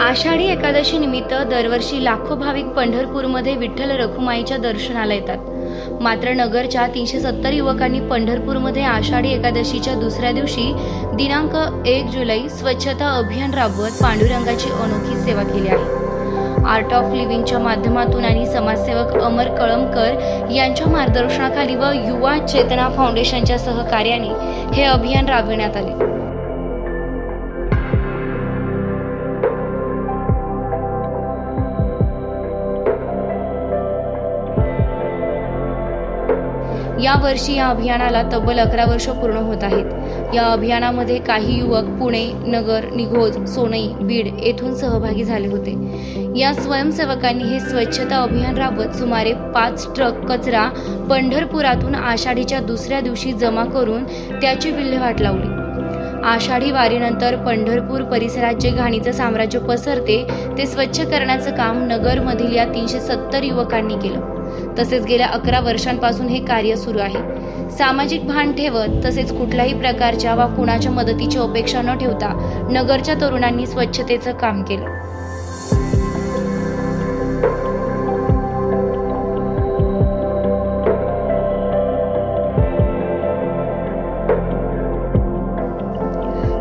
आषाढी एकादशी निमित्त दरवर्षी लाखो भाविक पंढरपूरमध्ये विठ्ठल रखुमाईच्या दर्शनाला येतात. मात्र नगरच्या तीनशे सत्तर युवकांनी पंढरपूरमध्ये आषाढी एकादशीच्या दुसऱ्या दिवशी दिनांक एक जुलै स्वच्छता अभियान राबवत पांडुरंगाची अनोखी सेवा केली आहे. आर्ट ऑफ लिव्हिंगच्या माध्यमातून आणि समाजसेवक अमर कळमकर यांच्या मार्गदर्शनाखाली व युवा चेतना फाउंडेशनच्या सहकार्याने हे अभियान राबविण्यात आले. या वर्षी या अभियानाला तब्बल अकरा वर्ष पूर्ण होत आहेत. या अभियानामध्ये काही युवक पुणे नगर निघोज सोनई बीड येथून सहभागी झाले होते. या स्वयंसेवकांनी हे स्वच्छता अभियान राबवत सुमारे पाच ट्रक कचरा पंढरपुरातून आषाढीच्या दुसऱ्या दिवशी जमा करून त्याची विल्हेवाट लावली. आषाढी वारीनंतर पंढरपूर परिसरात जे घाणीचं साम्राज्य पसरते ते स्वच्छ करण्याचं काम नगरमधील या तीनशे सत्तर युवकांनी केलं. तसेच गेल्या अकरा वर्षांपासून हे कार्य सुरू आहे. सामाजिक भान ठेवत तसेच कुठल्याही प्रकारच्या वा कुणाच्या मदतीची अपेक्षा न ठेवता नगरच्या तरुणांनी स्वच्छतेचं काम केलं.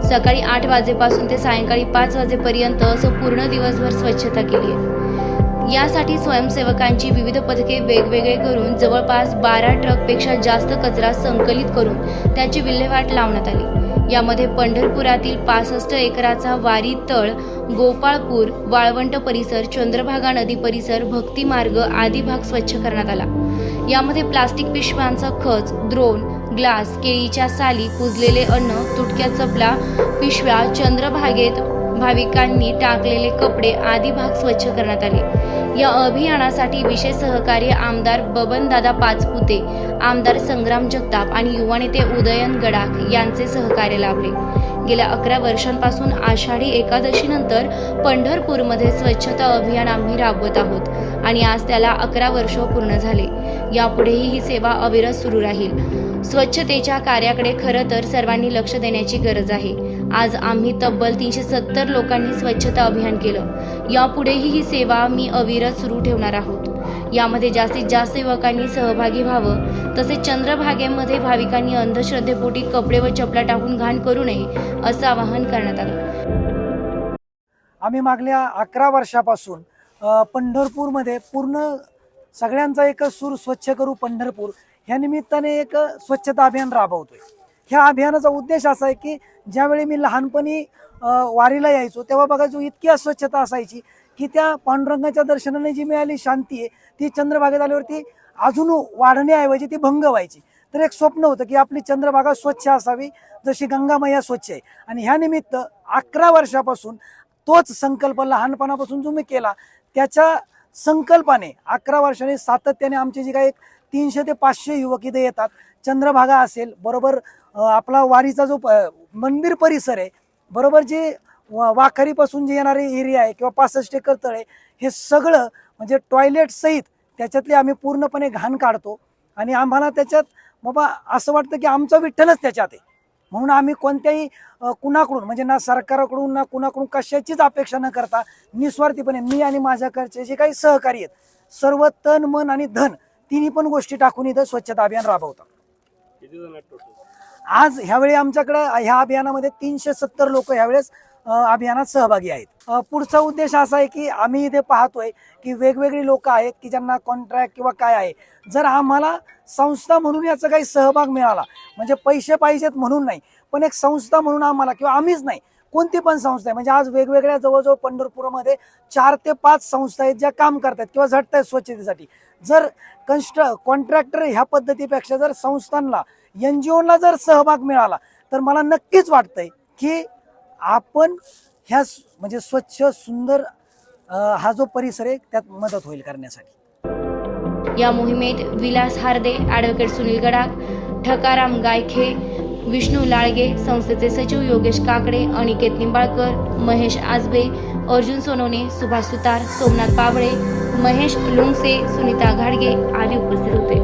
सकाळी आठ वाजेपासून ते सायंकाळी पाच वाजेपर्यंत असं पूर्ण दिवसभर स्वच्छता केली आहे. यासाठी स्वयंसेवकांची विविध पथके वेगवेगळे करून जवळपास बारा ट्रकपेक्षा जास्त कचरा संकलित करून त्याची विल्हेवाट लावण्यात आली. यामध्ये पंढरपुरातील पासष्ट एकराचा वारी तळ गोपाळपूर वाळवंट परिसर चंद्रभागा नदी परिसर भक्ती मार्ग आदी भाग स्वच्छ करण्यात आला. यामध्ये प्लास्टिक पिशव्यांचा खच द्रोण ग्लास केळीच्या साली कुजलेले अन्न तुटक्या चपला पिशव्या चंद्रभागेत भाविकांनी टाकलेले कपडे आदी भाग स्वच्छ करण्यात आले. या अभियानासाठी विशेष सहकार्य आमदार बबनदादा पाचपुते आमदार संग्राम जगताप आणि युवा नेते उदयन गडाख यांचे सहकार्य लाभले. गेल्या अकरा वर्षांपासून आषाढी एकादशीनंतर पंढरपूरमध्ये स्वच्छता अभियान आम्ही राबवत आहोत आणि आज त्याला अकरा वर्ष पूर्ण झाले. यापुढेही ही सेवा अविरत सुरू राहील. स्वच्छतेच्या कार्याकडे खरं तर सर्वांनी लक्ष देण्याची गरज आहे. आज आम्ही तब्बल तीनशे सत्तर लोकांनी स्वच्छता अभियान केलं. यापुढेही ही सेवा मी अविरत सुरू ठेवणार आहोत. यामध्ये जास्तीत जास्त युवकांनी सहभागी व्हावं तसेच चंद्रभागेमध्ये भाविकांनी अंधश्रद्धेपोटी कपडे व चपला टाकून घाण करू नये असं आवाहन करण्यात आलं. आम्ही मागल्या अकरा वर्षापासून पंढरपूरमध्ये पूर्ण सगळ्यांचा एक सूर स्वच्छ करू पंढरपूर ह्या निमित्ताने एक स्वच्छता अभियान राबवतोय. ह्या अभियानाचा उद्देश असा आहे की ज्यावेळी मी लहानपणी वारीला यायचो तेव्हा बघायचो इतकी अस्वच्छता असायची की त्या पांडुरंगाच्या दर्शनाने जी मिळाली शांती आहे ती चंद्रभागेत आल्यावरती अजून वाढण्याऐवजी ती भंग व्हायची. तर एक स्वप्न होतं की आपली चंद्रभागा स्वच्छ असावी जशी गंगामय्या स्वच्छ आहे. आणि ह्या निमित्त अकरा वर्षापासून तोच संकल्प लहानपणापासून जो मी केला त्याच्या संकल्पाने अकरा वर्षाने सातत्याने आमची जी काही तीनशे ते पाचशे युवक इथे येतात. चंद्रभागा असेल बरोबर आपला वारीचा जो प- मंदिर परिसर आहे बरोबर जे वा- वाखारीपासून जे येणारे एरिया आहे किंवा पासष्ट एकर तळे आहे हे सगळं म्हणजे टॉयलेट सहित त्याच्यातले आम्ही पूर्णपणे घाण काढतो. आणि आम्हाला त्याच्यात बाबा असं वाटतं की आमचा विठ्ठलच त्याच्यात आहे. म्हणून आम्ही कोणत्याही कुणाकडून म्हणजे ना सरकारकडून ना कुणाकडून कशाचीच अपेक्षा न करता निस्वार्थीपणे मी आणि माझ्याकडचे जे काही सहकारी आहेत सर्व तन मन आणि धन तिन्ही पण गोष्टी टाकून इथं स्वच्छता अभियान राबवतात आज ह्यावेळी आमच्याकडे ह्या अभियानामध्ये तीनशे सत्तर लोक ह्यावेळेस अभियानात सहभागी आहेत. पुढचा उद्देश असा आहे की आम्ही इथे पाहतोय की वेगवेगळी लोक आहेत की ज्यांना कॉन्ट्रॅक्ट किंवा काय आहे. जर आम्हाला संस्था म्हणून याचा काही सहभाग मिळाला म्हणजे पैसे पाहिजेत म्हणून नाही पण एक संस्था म्हणून आम्हाला किंवा आम्हीच नाही कोणती पण संस्था आहे म्हणजे आज वेगवेगळ्या जवळजवळ पंढरपूरमध्ये चार ते पाच संस्था आहेत ज्या काम करतात किंवा झटत आहेत स्वच्छतेसाठी. जर कन्स्ट्र कॉन्ट्रॅक्टर ह्या पद्धतीपेक्षा जर संस्थांना एन जी ओला जर सहभाग मिळाला तर मला नक्कीच वाटतंय की आपण ह्या म्हणजे स्वच्छ सुंदर हा जो परिसर आहे त्यात मदत होईल करण्यासाठी. या मोहिमेत विलास हार्दे ॲडव्होकेट सुनील गडाख ठकाराम गायखे विष्णू लाळगे संस्थेचे सचिव योगेश काकडे अनिकेत निंबाळकर महेश आजबे अर्जुन सोनवणे सुभाष सुतार सोमनाथ पाबळे महेश लुंगसे सुनीता घाडगे आदी उपस्थित होते.